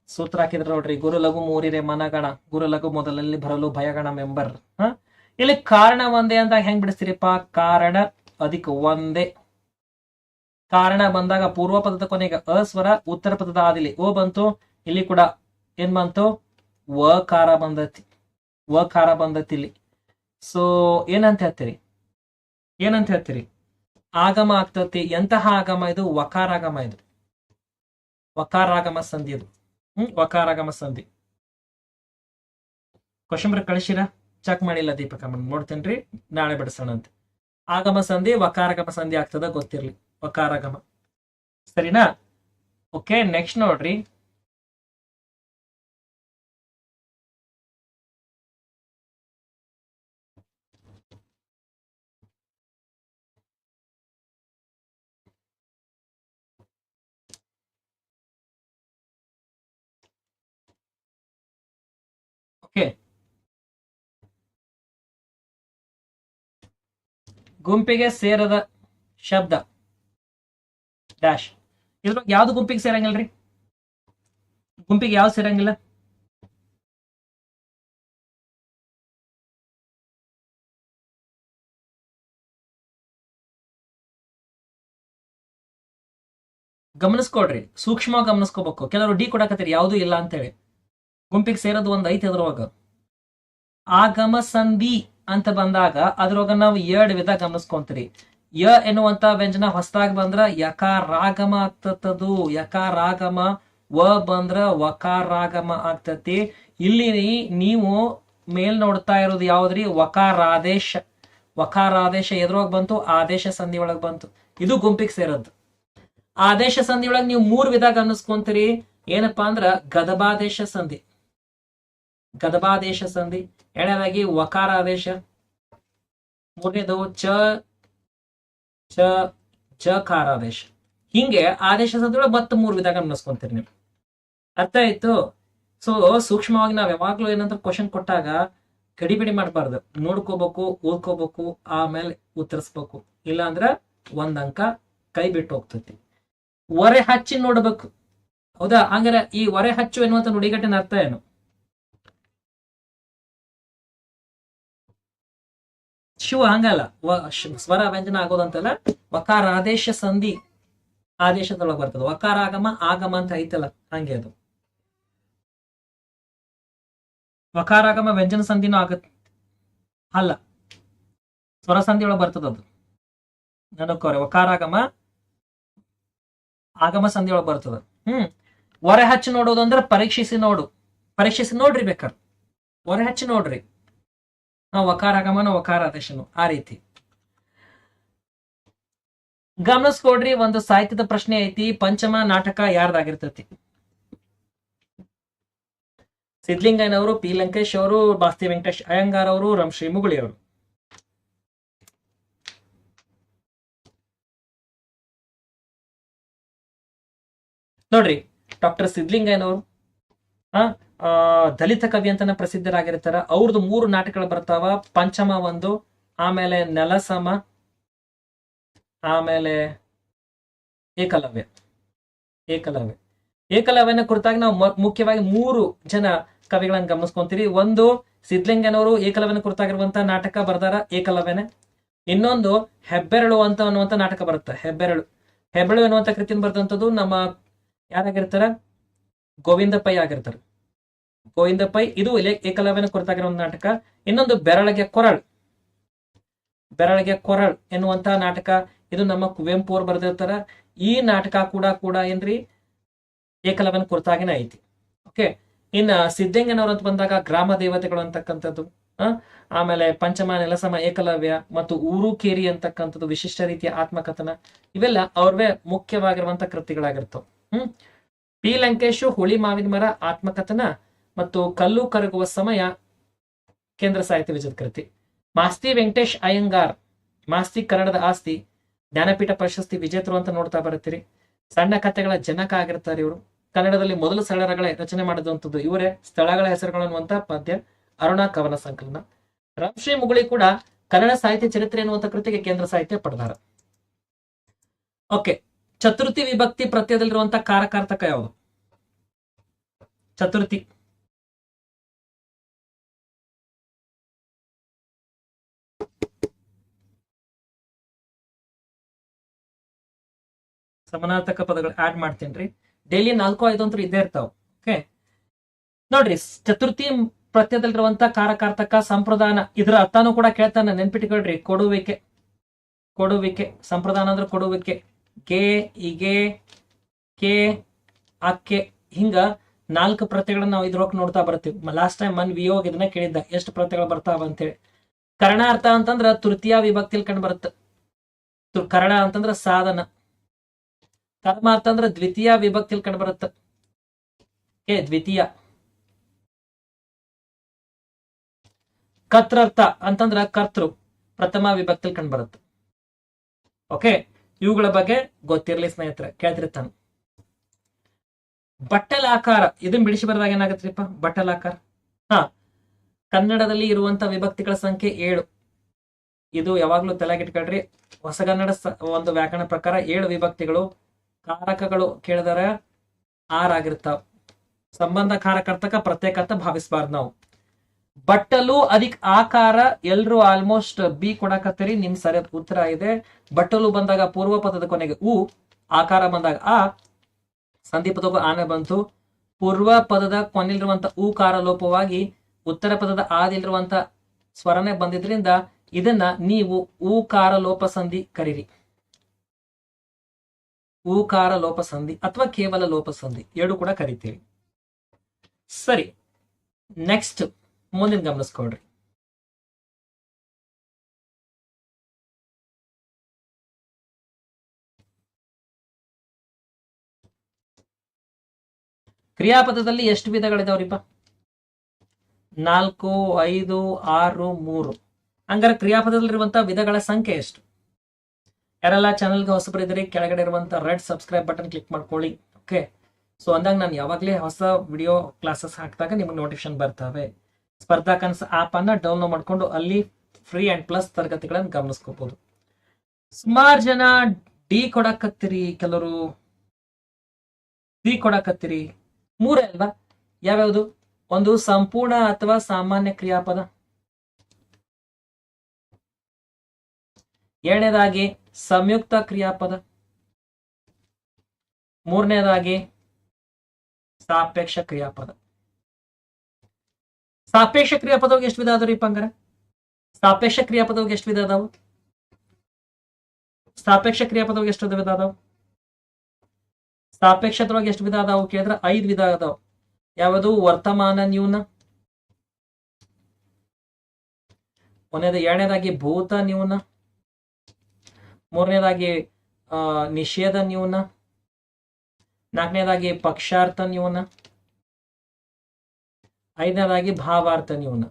ಸೂತ್ರ ಹಾಕಿದ್ರು ನೋಡ್ರಿ. ಗುರು ಲಘು ಮೂರಿರೆ ಮನಗಣ, ಗುರು ಲಘು ಮೊದಲಲ್ಲಿ ಬರಲು ಭಯಗಣ ಮೆಂಬರ್. ಹ? ಇಲ್ಲಿ ಕಾರಣ ಒಂದೇ ಅಂತ ಹೆಂಗ್ ಬಿಡಿಸ್ತೀರಿಪ್ಪ? ಕಾರಣ ಅಧಿಕ ಒಂದೇ. ಕಾರಣ ಬಂದಾಗ ಪೂರ್ವ ಪದದ ಕೊನೆಗೆ ಅಸ್ವರ ಉತ್ತರ ಪದದ ಆದಿಲಿ. ಓ ಬಂತು, ಇಲ್ಲಿ ಕೂಡ ಏನ್ ಬಂತು? ವ ಕಾರ ಬಂದತಿ. ಕಾರ ಬಂದತಿ ಇಲ್ಲಿ ಸೊ ಏನಂತ ಹೇಳ್ತೀರಿ? ಏನಂತ ಹೇಳ್ತೀರಿ? ಆಗಮ ಆಗ್ತತಿ, ಎಂತಹ ಆಗಮ ಇದು? ವಕಾರಾಗಮ ಇದು. ವಕಾರಾಗಮ ಸಂಧಿ ಇದು. ಹ್ಮ್, ವಕಾರಾಗಮ ಸಂಧಿ. ಕ್ವಶನ್ ಬರ್ ಕಳಿಸಿರ? ಚೆಕ್ ಮಾಡಿಲ್ಲ ದೀಪಕ ನೋಡ್ತೇನ್ರಿ ನಾಳೆ ಬಿಡಿಸೋಣ ಅಂತ. ಆಗಮ ಸಂಧಿ, ವಕಾರಗಮ ಸಂಧಿ ಆಗ್ತದ ಗೊತ್ತಿರ್ಲಿ. ವಕಾರಾಗಮ. ಸರಿನಾ? ಓಕೆ ನೆಕ್ಸ್ಟ್ ನೋಡ್ರಿ. ಗುಂಪಿಗೆ ಸೇರದ ಶಬ್ದ. ಡ್ಯಾಶ್. ಇದ್ರ ಯಾವ್ದು ಗುಂಪಿಗೆ ಸೇರಂಗಿಲ್ರಿ? ಗುಂಪಿಗೆ ಯಾವ್ದು ಸೇರಂಗಿಲ್ಲ? ಗಮನಿಸ್ಕೊಡ್ರಿ ಸೂಕ್ಷ್ಮ ಗಮನಿಸ್ಕೋಬೇಕು. ಕೆಲವರು ಡಿ ಕೊಡಕತ್ತೀರಿ. ಯಾವುದು ಇಲ್ಲ ಅಂತೇಳಿ. ಗುಂಪಿಗೆ ಸೇರೋದು ಒಂದು ಐತಿ ಅದ್ರೊಳಗ. ಆಗಮ ಸಂಧಿ ಅಂತ ಬಂದಾಗ ಅದ್ರೊಳಗ ನಾವು ಎರಡು ವಿಧ ಗಮನಿಸ್ಕೊಂತೀರಿ ಯ ಎನ್ನುವಂತ ವ್ಯಂಜನ ಹೊಸದಾಗಿ ಬಂದ್ರ ಯಕಾರಾಗಮ ಆಗ್ತತದು ಯಕಾರಾಗಮ ವ ಬಂದ್ರ ವಕಾರಾಗಮ ಆಗ್ತತಿ. ಇಲ್ಲಿ ನೀವು ಮೇಲ್ ನೋಡ್ತಾ ಇರೋದು ಯಾವ್ದ್ರಿ? ವಕಾರಾದೇಶ. ವಕಾರಾದೇಶ ಎದ್ರೊಳಗ್ ಬಂತು, ಆದೇಶ ಸಂಧಿ ಒಳಗ್ ಬಂತು. ಇದು ಗುಂಪಿಗೆ ಸೇರದ್ದು. ಆದೇಶ ಸಂಧಿ ಒಳಗ್ ನೀವು ಮೂರ್ ವಿಧ ಗಮನಿಸ್ಕೊಂತೀರಿ ಏನಪ್ಪಾ ಅಂದ್ರ ಗದಬಾದೇಶ ಸಂಧಿ. ಗದಬಾದೇಶ ಸಂಧಿ ಎರಡನೇದಾಗಿ ವಕಾರಾದೇಶ ಮೂರನೇದು ಚ ಚ ಚಕಾರಾದೇಶ ಹಿಂಗೆ ಆದೇಶ ಸಂಧಿಗಳು ಮತ್ತೆ ಮೂರು ವಿಧ ಗಮನಿಸ್ಕೊಂತೀರಿ ನೀವು. ಅರ್ಥ ಆಯ್ತು? ಸೊ ಸೂಕ್ಷ್ಮವಾಗಿ ನಾವ್ ಯಾವಾಗ್ಲೂ ಏನಂತ ಕ್ವಶನ್ ಕೊಟ್ಟಾಗ ಗಡಿಬಿಡಿ ಮಾಡಬಾರ್ದು. ನೋಡ್ಕೋಬೇಕು, ಓದ್ಕೋಬೇಕು, ಆಮೇಲೆ ಉತ್ತರಿಸ್ಬೇಕು. ಇಲ್ಲಾಂದ್ರ ಒಂದ್ ಅಂಕ ಕೈ ಬಿಟ್ಟು ಹೋಗ್ತೈತಿ. ಒರೆ ಹಚ್ಚಿ ನೋಡ್ಬೇಕು. ಹೌದಾ? ಹಂಗಾರ ಈ ಒರೆ ಹಚ್ಚು ಎನ್ನುವಂತ ನುಡಿಗಟ್ಟಿನ ಅರ್ಥ ಏನು? ಶಿವ ಹಂಗಲ್ಲ. ಸ್ವರ ವ್ಯಂಜನ ಆಗೋದಂತಲ್ಲ, ವಕಾರ ಆದೇಶ ಸಂಧಿ ಆದೇಶದೊಳಗೆ ಬರ್ತದೆ. ವಕಾರ ಆಗಮ ಆಗಮ ಅಂತ ಐತಲ್ಲ, ಹಂಗೆ ಅದು. ವಕಾರಾಗಮ ವ್ಯಂಜನ ಸಂಧಿನೂ ಆಗತ್ ಅಲ್ಲ. ಸ್ವರ ಸಂಧಿ ಒಳಗೆ ಬರ್ತದ ಅದು. ನನಕೋರೆ ವಕಾರಾಗಮ ಆಗಮ ಸಂಧಿ ಒಳಗೆ ಬರ್ತದ. ಹ್ಮ್. ಹೊರೆ ಹಚ್ಚಿ ನೋಡೋದು ಅಂದ್ರೆ ಪರೀಕ್ಷಿಸಿ ನೋಡು. ಪರೀಕ್ಷಿಸಿ ನೋಡ್ರಿ ಬೇಕಾರ್. ಹೊರೆ ಹಚ್ಚಿ ನೋಡ್ರಿ. ವಕಾರಾಗಮನ ವಕಾರಾದೇಶನು ಆ ರೀತಿ. ಗಮನಿಸ್ಕೊಡ್ರಿ ಒಂದು ಸಾಹಿತ್ಯದ ಪ್ರಶ್ನೆ ಐತಿ, ಪಂಚಮ ನಾಟಕ ಯಾರ್ದಾಗಿರ್ತೈತಿ? ಸಿದ್ಲಿಂಗಯ್ಯನವರು ಪಿ. ಲಂಕೇಶ್ ಅವರು, ಬಾಸ್ತಿ ವೆಂಕಟೇಶ್ ಅಯ್ಯಂಗಾರ್ ಅವರು ರಂಶ್ರೀ ಮುಗುಳಿ ಅವರು. ನೋಡ್ರಿ, ಡಾಕ್ಟರ್ ಸಿದ್ಲಿಂಗಯ್ಯನವರು ದಲಿತ ಕವಿ ಅಂತಾನೆ ಪ್ರಸಿದ್ಧರಾಗಿರ್ತಾರ. ಅವ್ರದ್ದು ಮೂರು ನಾಟಕಗಳು ಬರ್ತಾವ. ಪಂಚಮ ಒಂದು, ಆಮೇಲೆ ನೆಲಸಮ, ಆಮೇಲೆ ಏಕಲವ್ಯ. ಏಕಲವ್ಯ. ಏಕಲವ್ಯನ ಕುರಿತಾಗಿ ನಾವು ಮುಖ್ಯವಾಗಿ ಮೂರು ಜನ ಕವಿಗಳನ್ನ ಗಮನಿಸ್ಕೊಂತೀರಿ. ಒಂದು ಸಿದ್ಲಿಂಗನವರು ಏಕಲವ್ಯನ ಕುರಿತಾಗಿರುವಂತ ನಾಟಕ ಬರ್ದಾರ, ಏಕಲವ್ಯನೇ. ಇನ್ನೊಂದು, ಹೆಬ್ಬೆರಳು ಅಂತ ಅನ್ನುವಂತ ನಾಟಕ ಬರುತ್ತೆ. ಹೆಬ್ಬೆರಳು. ಹೆಬ್ಬೆರಳು ಅನ್ನುವಂತ ಕೃತಿಯನ್ನು ಬರೆದಂಥದ್ದು ನಮ್ಮ ಯಾರಾಗಿರ್ತಾರ? ಗೋವಿಂದ ಪೈ ಆಗಿರ್ತಾರೆ. ಗೋವಿಂದ ಪೈ ಇದು ಏಕಲವ್ಯನ ಕುರಿತಾಗಿರೋ ಒಂದು ನಾಟಕ. ಇನ್ನೊಂದು ಬೆರಳಗೆ ಕೊರಳ್. ಬೆರಳಗೆ ಕೊರಳ್ ಎನ್ನುವಂತಹ ನಾಟಕ. ಇದು ನಮ್ಮ ಕುವೆಂಪು ಅವರು ಬರೆದಿರ್ತಾರ. ಈ ನಾಟಕ ಕೂಡ ಕೂಡ ಏನ್ರಿ? ಏಕಲವ್ಯನ ಕುರಿತಾಗಿನ ಐತಿ. ಓಕೆ ಇನ್ನ ಸಿದ್ಧಂಗನವ್ರು ಅಂತ ಬಂದಾಗ ಗ್ರಾಮ ದೇವತೆಗಳು ಅಂತಕ್ಕಂಥದ್ದು. ಆಮೇಲೆ ಪಂಚಮ, ನೆಲಸಮ, ಏಕಲವ್ಯ ಮತ್ತು ಊರು ಕೇರಿ ಅಂತಕ್ಕಂಥದ್ದು ವಿಶಿಷ್ಟ ರೀತಿಯ ಆತ್ಮಕಥನ. ಇವೆಲ್ಲ ಅವ್ರವೇ ಮುಖ್ಯವಾಗಿರುವಂತ ಕೃತಿಗಳಾಗಿರ್ತವೆ. ಹ್ಮ್? ಪಿ ಲಂಕೇಶು ಹುಳಿ ಮಾವಿನ ಮರ, ಆತ್ಮಕಥನ ಮತ್ತು ಕಲ್ಲು ಕರಗುವ ಸಮಯ ಕೇಂದ್ರ ಸಾಹಿತ್ಯ ವಿಜಯ ಕೃತಿ. ಮಾಸ್ತಿ ವೆಂಕಟೇಶ್ ಅಯ್ಯಂಗಾರ್, ಮಾಸ್ತಿ ಕನ್ನಡದ ಆಸ್ತಿ, ಜ್ಞಾನಪೀಠ ಪ್ರಶಸ್ತಿ ವಿಜೇತರು ಅಂತ ನೋಡ್ತಾ ಬರುತ್ತೀರಿ. ಸಣ್ಣ ಕಥೆಗಳ ಜನಕ ಆಗಿರ್ತಾರೆ ಇವರು. ಕನ್ನಡದಲ್ಲಿ ಮೊದಲು ಸರಳಗಳ ರಚನೆ ಮಾಡಿದಂಥದ್ದು ಇವರೇ. ಸ್ಥಳಗಳ ಹೆಸರುಗಳನ್ನುವಂತ ಪದ್ಯ, ಅರುಣ ಕವನ ಸಂಕಲನ. ರಂಶ್ರೀ ಮುಗುಳಿ ಕೂಡ ಕನ್ನಡ ಸಾಹಿತ್ಯ ಚರಿತ್ರೆ ಎನ್ನುವಂತ ಕೃತಿಗೆ ಕೇಂದ್ರ ಸಾಹಿತ್ಯ ಪಡೆದಾರ. ಓಕೆ ಚತುರ್ಥಿ ವಿಭಕ್ತಿ ಪ್ರತ್ಯದಲ್ಲಿರುವಂತಹ ಕಾರಕಾರ್ಥಕ ಯಾವುದು? ಚತುರ್ಥಿ. ಸಮನಾರ್ಥಕ ಪದಗಳು ಆಡ್ ಮಾಡ್ತೇನ್ರಿ ಡೈಲಿ ನಾಲ್ಕು, ಐದು ಅಂತ ಇದ್ದೇ ಇರ್ತಾವ. ಓಕೆ ನೋಡ್ರಿ, ಚತುರ್ಥಿ ಪ್ರತ್ಯದಲ್ಲಿರುವಂತಹ ಕಾರಕಾರ್ಥಕ ಸಂಪ್ರದಾನ, ಇದರ ಅರ್ಥನೂ ಕೂಡ ಕೇಳ್ತಾನೆ, ನೆನ್ಪಿಟ್ಕೊಳ್ರಿ. ಕೊಡುವಿಕೆ. ಕೊಡುವಿಕೆ. ಸಂಪ್ರದಾನ ಅಂದ್ರೆ ಕೊಡುವಿಕೆ. ಗೆ ಇಗೆ, ಕೆ, ಅಕ್ಕೆ ಹಿಂಗ ನಾಲ್ಕು ಪ್ರತಿಗಳನ್ನ ನಾವು ಇದ್ರೊಳಗೆ ನೋಡ್ತಾ ಬರ್ತೀವಿ. ಲಾಸ್ಟ್ ಟೈಮ್ ಮನ್ ವಿಯೋಗ ಇದನ್ನ ಕೇಳಿದ್ದ. ಎಷ್ಟು ಪ್ರತಿಗಳು ಬರ್ತಾವ ಅಂತೇಳಿ ಕರ್ಣಾರ್ಥ ಅಂತಂದ್ರ ತೃತೀಯ ವಿಭಕ್ತಿಲ್ ಕಂಡು ಬರುತ್ತೆ. ಕರ್ಣ ಅಂತಂದ್ರ ಸಾಧನ. ಕರ್ಮ ಅಂತಂದ್ರ ದ್ವಿತೀಯ ವಿಭಕ್ತಿಲ್ ಕಂಡು ಬರುತ್ತೆ. ಏ ದ್ವಿತೀಯ. ಕತ್ರರ್ಥ ಅಂತಂದ್ರ ಕರ್ತೃ. ಪ್ರಥಮ ವಿಭಕ್ತಿಲ್ ಕಂಡು ಬರುತ್ತೆ. ಓಕೆ? ಇವುಗಳ ಬಗ್ಗೆ ಗೊತ್ತಿರ್ಲಿ ಸ್ನೇಹಿತರೆ, ಕೇಳ್ತಿರ್ತಾನೆ. ಬಟ್ಟಲಾಕಾರ ಇದನ್ನ ಬಿಡಿಸಿ ಬರೆದಾಗ ಏನಾಗತ್ರಿಪ್ಪ ಬಟ್ಟಲಾಕಾರ. ಹಾ, ಕನ್ನಡದಲ್ಲಿ ಇರುವಂತ ವಿಭಕ್ತಿಗಳ ಸಂಖ್ಯೆ ಏಳು. ಇದು ಯಾವಾಗ್ಲೂ ತಲೆಗಿಟ್ಕೊಳ್ರಿ. ಹೊಸಗನ್ನಡ ಒಂದು ವ್ಯಾಕರಣ ಪ್ರಕಾರ ಏಳು ವಿಭಕ್ತಿಗಳು, ಕಾರಕಗಳು ಕೇಳಿದರೆ ಆರಾಗಿರ್ತಾವ ಸಂಬಂಧ ಕಾರಕರ್ತಕ ಪ್ರತ್ಯೇಕ ಅಂತ ಭಾವಿಸಬಾರ್ದು ನಾವು. ಬಟ್ಟಲು ಅದಕ್ ಆಕಾರ ಎಲ್ರು ಆಲ್ಮೋಸ್ಟ್ ಬಿ ಕೊಡಕತ್ತೀರಿ, ನಿಮ್ ಸರಿಯಾದ ಉತ್ತರ ಇದೆ. ಬಟ್ಟಲು ಬಂದಾಗ ಪೂರ್ವ ಪದದ ಕೊನೆಗೆ ಉ ಆಕಾರ ಬಂದಾಗ ಆ. ಸಂಧಿ ಪದ ಆನೆ ಬಂತು. ಪೂರ್ವ ಪದದ ಕೊನೆಲಿರುವಂತ ಊಕಾರ ಲೋಪವಾಗಿ ಉತ್ತರ ಪದದ ಆದಿಲಿರುವಂತ ಸ್ವರನೆ ಬಂದಿದ್ರಿಂದ ಇದನ್ನ ನೀವು ಊಕಾರ ಲೋಪ ಸಂಧಿ ಕರೀರಿ. ಊಕಾರ ಲೋಪ ಸಂಧಿ ಅಥವಾ ಕೇವಲ ಲೋಪ ಸಂಧಿ, ಎರಡು ಕೂಡ ಕರಿತೀರಿ ಸರಿ ನೆಕ್ಸ್ಟ್ ಮುಂದಿನ ಗಮನಿಸ್ಕೊಳ್ರಿ. ಕ್ರಿಯಾಪದದಲ್ಲಿ ಎಷ್ಟು ವಿಧಗಳಿದಾವ್ರಿಪ್ಪ? ನಾಲ್ಕು, ಐದು, ಆರು, ಮೂರು. ಹಂಗಾರೆ ಕ್ರಿಯಾಪದದಲ್ಲಿರುವಂತಹ ವಿಧಗಳ ಸಂಖ್ಯೆ ಎಷ್ಟು? ಯಾರೆಲ್ಲ ಚಾನಲ್ಗೆ ಹೊಸಬರಿದ್ದೀರಿ, ಕೆಳಗಡೆ ಇರುವಂತ ರೆಡ್ ಸಬ್ಸ್ಕ್ರೈಬ್ ಬಟನ್ ಕ್ಲಿಕ್ ಮಾಡ್ಕೊಳ್ಳಿ. ಓಕೆ ಸೊ ಅಂದಾಗ ನಾನು ಯಾವಾಗಲೇ ಹೊಸ ವಿಡಿಯೋ ಕ್ಲಾಸಸ್ ಹಾಕಿದಾಗ ನಿಮಗೆ ನೋಟಿಫಿಕೇಶನ್ ಬರ್ತವೆ. ಸ್ಪರ್ಧಾ ಕನಸ ಆಪ್ ಅನ್ನ ಡೌನ್ಲೋಡ್ ಮಾಡ್ಕೊಂಡು ಅಲ್ಲಿ ಫ್ರೀ ಅಂಡ್ ಪ್ಲಸ್ ತರಗತಿಗಳನ್ನು ಗಮನಿಸ್ಕೋಬಹುದು ಸುಮಾರು ಜನ ಡಿ ಕೊಡಕತ್ತೀರಿ ಕೆಲವರು? ಸಿ ಕೊಡಕತ್ತೀರಿ? ಮೂರೇ ಅಲ್ವಾ? ಯಾವ್ಯಾವುದು? ಒಂದು ಸಂಪೂರ್ಣ ಅಥವಾ ಸಾಮಾನ್ಯ ಕ್ರಿಯಾಪದ? ಎರಡನೇದಾಗಿ ಸಂಯುಕ್ತ ಕ್ರಿಯಾಪದ. ಮೂರನೇದಾಗಿ ಸಾಪೇಕ್ಷ ಕ್ರಿಯಾಪದ. ಸಾಪೇಕ್ಷ ಕ್ರಿಯಾಪದವಾಗಿ ಎಷ್ಟು ವಿಧ ಅದಾವ್ರಿ ಪಂಗರ? ಸಾಪೇಕ್ಷ ಕ್ರಿಯಾಪದವಾಗಿ ಎಷ್ಟು ವಿಧ ಅದಾವು ಸಾಪೇಕ್ಷ ಕ್ರಿಯಾಪದವಾಗಿ ಎಷ್ಟು ವಿಧ ಅದಾವ ಸಾಪೇಕ್ಷದೊಳಗೆ ಎಷ್ಟು ವಿಧ ಅದಾವು ಕೇಳಿದ್ರೆ ಐದು ವಿಧ ಅದಾವ ಯಾವುದು? ವರ್ತಮಾನ, ನ್ಯೂನ. ಒಂದೇದು ಎರಡನೇದಾಗಿ ಭೂತ, ನ್ಯೂನ. ಮೂರನೇದಾಗಿ ನಿಷೇಧ, ನ್ಯೂನ. ನಾಲ್ಕನೇದಾಗಿ ಪಕ್ಷಾರ್ಥ, ನ್ಯೂನ. ಐದನೇದಾಗಿ ಭಾವಾರ್ಥ ನ್ಯೂನ.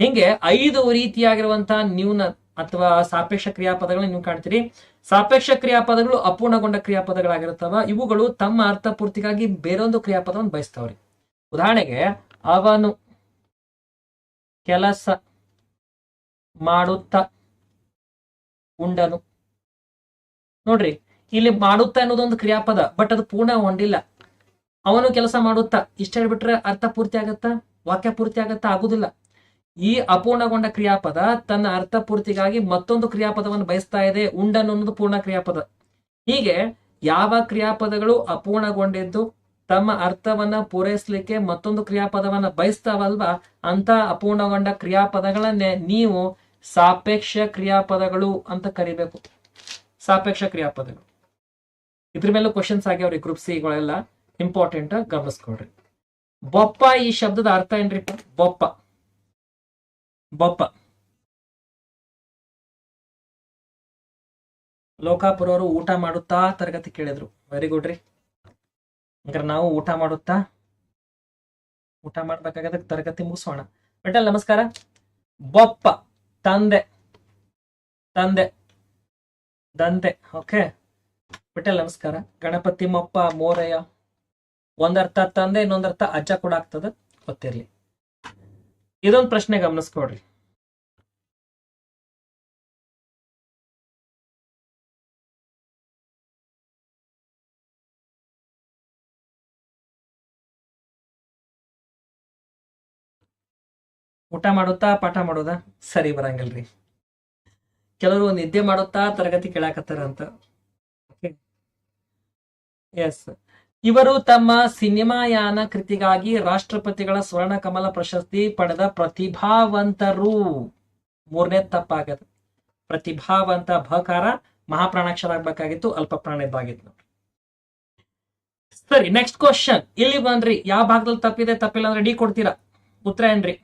ಹಿಂಗೆ ಐದು ರೀತಿಯಾಗಿರುವಂತಹ ನ್ಯೂನ ಅಥವಾ ಸಾಪೇಕ್ಷ ಕ್ರಿಯಾಪದಗಳನ್ನ ನೀವು ಕಾಣ್ತೀರಿ. ಸಾಪೇಕ್ಷ ಕ್ರಿಯಾಪದಗಳು ಅಪೂರ್ಣಗೊಂಡ ಕ್ರಿಯಾಪದಗಳಾಗಿರ್ತಾವ ಇವುಗಳು ತಮ್ಮ ಅರ್ಥಪೂರ್ತಿಗಾಗಿ ಬೇರೊಂದು ಕ್ರಿಯಾಪದವನ್ನು ಬಯಸ್ತಾವ್ರಿ. ಉದಾಹರಣೆಗೆ ಅವನು ಕೆಲಸ ಮಾಡುತ್ತ ಉಂಡನು. ನೋಡ್ರಿ, ಇಲ್ಲಿ ಮಾಡುತ್ತ ಅನ್ನೋದೊಂದು ಕ್ರಿಯಾಪದ, ಬಟ್ ಅದು ಪೂರ್ಣ ಹೊಂದಿಲ್ಲ ಅವನು ಕೆಲಸ ಮಾಡುತ್ತಾ? ಇಷ್ಟ ಹೇಳ್ಬಿಟ್ರೆ ಅರ್ಥ ಪೂರ್ತಿ ಆಗತ್ತಾ? ವಾಕ್ಯ ಪೂರ್ತಿ ಆಗತ್ತಾ? ಆಗುದಿಲ್ಲ. ಈ ಅಪೂರ್ಣಗೊಂಡ ಕ್ರಿಯಾಪದ ತನ್ನ ಅರ್ಥ ಪೂರ್ತಿಗಾಗಿ ಮತ್ತೊಂದು ಕ್ರಿಯಾಪದವನ್ನು ಬಯಸ್ತಾ ಇದೆ. ಉಂಡನ್ ಅನ್ನೋದು ಪೂರ್ಣ ಕ್ರಿಯಾಪದ. ಹೀಗೆ ಯಾವ ಕ್ರಿಯಾಪದಗಳು ಅಪೂರ್ಣಗೊಂಡಿದ್ದು ತಮ್ಮ ಅರ್ಥವನ್ನ ಪೂರೈಸಲಿಕ್ಕೆ ಮತ್ತೊಂದು ಕ್ರಿಯಾಪದವನ್ನ ಬಯಸ್ತಾವಲ್ವಾ? ಅಂತ ಅಪೂರ್ಣಗೊಂಡ ಕ್ರಿಯಾಪದಗಳನ್ನೇ ನೀವು ಸಾಪೇಕ್ಷ ಕ್ರಿಯಾಪದಗಳು ಅಂತ ಕರಿಬೇಕು. ಸಾಪೇಕ್ಷ ಕ್ರಿಯಾಪದಗಳು. ಇದ್ರ ಮೇಲೂ ಕ್ವಶನ್ಸ್ ಆಗ್ಯಾವ್ರಿ ಗ್ರೂಪ್ ಸಿಗಳೆಲ್ಲ ಇಂಪಾರ್ಟೆಂಟ್ ಗಮನಿಸ್ಕೊಳ್ರಿ. ಬೊಪ್ಪ ಈ ಶಬ್ದದ ಅರ್ಥ ಏನ್ರಿ ಬೊಪ್ಪ. ಬೊಪ್ಪ. ಲೋಕಾಪುರ ಅವರು ಊಟ ಮಾಡುತ್ತಾ ತರಗತಿ ಕೇಳಿದ್ರು. ವೆರಿ ಗುಡ್ ರೀ. ಹಂಗಾರೆ ನಾವು ಊಟ ಮಾಡುತ್ತಾ? ಊಟ ಮಾಡ್ಬೇಕಾಗದ ತರಗತಿ ಮುಗಿಸೋಣ. ಬೆಟಲ್ ನಮಸ್ಕಾರ. ಬೊಪ್ಪ. ತಂದೆ. ತಂದೆ. ದಂತೆ. ಓಕೆ ಬಿಟ್ಟೆ ನಮಸ್ಕಾರ. ಗಣಪತಿ ಮೊಪ್ಪ ಮೋರಯ್ಯ. ಒಂದರ್ಥ ತಂದೆ ಇನ್ನೊಂದರ್ಥ ಅಜ್ಜ ಕೂಡ ಆಗ್ತದ, ಗೊತ್ತಿರ್ಲಿ. ಇದೊಂದು ಪ್ರಶ್ನೆ ಗಮನಿಸ್ಕೊಡ್ರಿ. ಊಟ ಮಾಡುತ್ತಾ, ಪಾಠ ಮಾಡೋದಾ? ಸರಿ, ಬರಂಗಿಲ್ರಿ. ಕೆಲವರು ನಿದ್ದೆ ಮಾಡುತ್ತಾ, ತರಗತಿ ಕೇಳಾಕತ್ತಾರ ಅಂತ. ಎಸ್ ಇವರು ತಮ್ಮ ಸಿನಿಮಾಯಾನ ಕೃತಿಗಾಗಿ ರಾಷ್ಟ್ರಪತಿಗಳ ಸ್ವರ್ಣ ಕಮಲ ಪ್ರಶಸ್ತಿ ಪಡೆದ ಪ್ರತಿಭಾವಂತರು. ಮೂರನೇ ತಪ್ಪಾಗದ. ಪ್ರತಿಭಾವಂತ ಭಕಾರ ಮಹಾಪ್ರಾಣಾಕ್ಷರ ಆಗ್ಬೇಕಾಗಿತ್ತು ಅಲ್ಪ ಪ್ರಾಣದ್ದಾಗಿತ್ತು ಸರಿ ನೆಕ್ಸ್ಟ್ ಕ್ವಶನ್ ಇಲ್ಲಿ ಬಂದ್ರಿ. ಯಾವ ಭಾಗದಲ್ಲಿ ತಪ್ಪಿದೆ, ತಪ್ಪಿಲ್ಲ ಅಂದ್ರೆ ಡಿ ಕೊಡ್ತೀರಾ? ಉತ್ತರ ಏನ್ರಿ?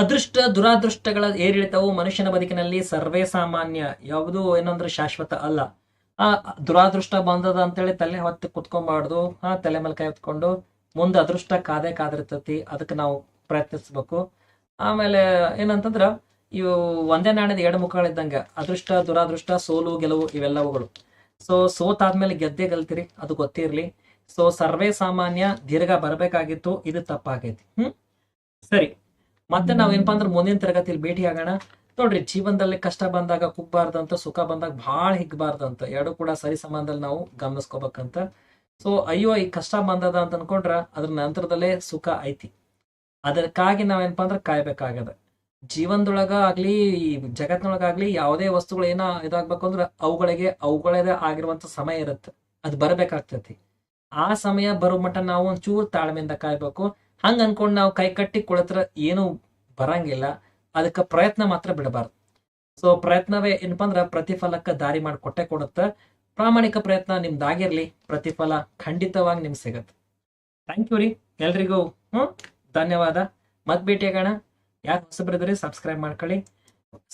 ಅದೃಷ್ಟ ದುರಾದೃಷ್ಟಗಳ ಏರಿಳಿತವು ಮನುಷ್ಯನ ಬದುಕಿನಲ್ಲಿ ಸರ್ವೇ ಸಾಮಾನ್ಯ, ಯಾವುದು ಏನಂದ್ರೆ ಶಾಶ್ವತ ಅಲ್ಲ. ಆ ದುರಾದೃಷ್ಟ ಬಂದದ ಅಂತೇಳಿ ತಲೆ ಹೊತ್ತು ಕುತ್ಕೊಂಬಾರ್ದು, ಆ ತಲೆ ಮೇಲೆ ಕೈ ಹೊತ್ಕೊಂಡು ಮುಂದೆ ಅದೃಷ್ಟ ಕಾದೆ ಕಾದಿರ್ತತಿ, ಅದಕ್ಕೆ ನಾವು ಪ್ರಯತ್ನಿಸ್ಬೇಕು. ಆಮೇಲೆ ಏನಂತಂದ್ರ, ಇವು ಒಂದೇ ನಾಣ್ಯದ ಎರಡು ಮುಖಗಳಿದ್ದಂಗೆ, ಅದೃಷ್ಟ, ದುರಾದೃಷ್ಟ, ಸೋಲು, ಗೆಲುವು ಇವೆಲ್ಲವುಗಳು. ಸೊ ಸೋತಾದ್ಮೇಲೆ ಗೆದ್ದೆ ಗೆಲ್ತೀರಿ, ಅದು ಗೊತ್ತಿರ್ಲಿ. ಸೊ ಸರ್ವೇ ಸಾಮಾನ್ಯ, ದೀರ್ಘ ಬರಬೇಕಾಗಿತ್ತು, ಇದು ತಪ್ಪಾಗೈತಿ. ಹ್ಮ್? ಸರಿ. ಮತ್ತೆ ನಾವೇನಪ್ಪಾ ಅಂದ್ರೆ ಮುಂದಿನ ತರಗತಿಯಲ್ಲಿ ಭೇಟಿ ಆಗೋಣ. ನೋಡ್ರಿ, ಜೀವನದಲ್ಲಿ ಕಷ್ಟ ಬಂದಾಗ ಕುಗ್ಬಾರ್ದಂತ, ಸುಖ ಬಂದಾಗ ಭಾಳ ಹಿಗ್ಬಾರ್ದಂತ, ಎರಡು ಕೂಡ ಸರಿ ಸಮಾನದಲ್ಲಿ ನಾವು ಗಮನಿಸ್ಕೋಬೇಕಂತ. ಸೊ ಅಯ್ಯೋ, ಈ ಕಷ್ಟ ಬಂದದ ಅಂತ ಅನ್ಕೊಂಡ್ರ ಅದ್ರ ನಂತರದಲ್ಲೇ ಸುಖ ಐತಿ. ಅದಕ್ಕಾಗಿ ನಾವೇನಪ್ಪಾ ಅಂದ್ರೆ ಕಾಯ್ಬೇಕಾಗದ. ಜೀವನದೊಳಗ ಆಗ್ಲಿ, ಈ ಜಗತ್ತಿನೊಳಗಾಗ್ಲಿ ಯಾವುದೇ ವಸ್ತುಗಳು ಏನೋ ಇದಾಗ್ಬೇಕು ಅಂದ್ರೆ ಅವುಗಳಿಗೆ ಅವುಗಳದೇ ಆಗಿರುವಂತ ಸಮಯ ಇರುತ್ತೆ. ಅದು ಬರಬೇಕಾಗ್ತೈತಿ. ಆ ಸಮಯ ಬರೋ ಮಟ್ಟ ನಾವು ಒಂಚೂರು ತಾಳ್ಮೆಯಿಂದ ಕಾಯ್ಬೇಕು. ಹಂಗ ಅನ್ಕೊಂಡು ನಾವು ಕೈ ಕಟ್ಟಿ ಕೊಳತ್ರ ಏನು ಬರಂಗಿಲ್ಲ. ಅದಕ್ಕೆ ಪ್ರಯತ್ನ ಮಾತ್ರ ಬಿಡಬಾರ್ದು. ಸೊ ಪ್ರಯತ್ನವೇ ಏನಪ್ಪಾ ಅಂದ್ರ ಪ್ರತಿಫಲಕ್ಕ ದಾರಿ ಮಾಡಿ ಕೊಟ್ಟೆ ಕೊಡುತ್ತೆ. ಪ್ರಾಮಾಣಿಕ ಪ್ರಯತ್ನ ನಿಮ್ದಾಗಿರ್ಲಿ. ಪ್ರತಿಫಲ ಖಂಡಿತವಾಗಿ ನಿಮ್ಗೆ ಸಿಗತ್ತೆ. ಥ್ಯಾಂಕ್ ಯು ರೀ. ಎಲ್ರಿಗೂ ಹ್ಞೂ ಧನ್ಯವಾದ. ಮತ್ತೆ ಭೇಟಿ ಆಗೋಣ ಯಾರು ಹೊಸಬರಿದ್ರೆ ಸಬ್ಸ್ಕ್ರೈಬ್ ಮಾಡ್ಕೊಳ್ಳಿ.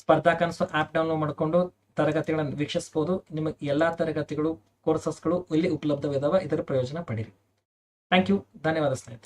ಸ್ಪರ್ಧಾ ಕನಸು ಆಪ್ ಡೌನ್ಲೋಡ್ ಮಾಡ್ಕೊಂಡು ತರಗತಿಗಳನ್ನು ವೀಕ್ಷಿಸಬಹುದು ನಿಮಗೆ ಎಲ್ಲಾ ತರಗತಿಗಳು ಕೋರ್ಸಸ್ಗಳು ಇಲ್ಲಿ ಉಪಲಬ್ಧವಿದಾವ. ಇದರ ಪ್ರಯೋಜನ ಪಡೀರಿ. ಥ್ಯಾಂಕ್ ಯು ಧನ್ಯವಾದ ಸ್ನೇಹಿತರೆ.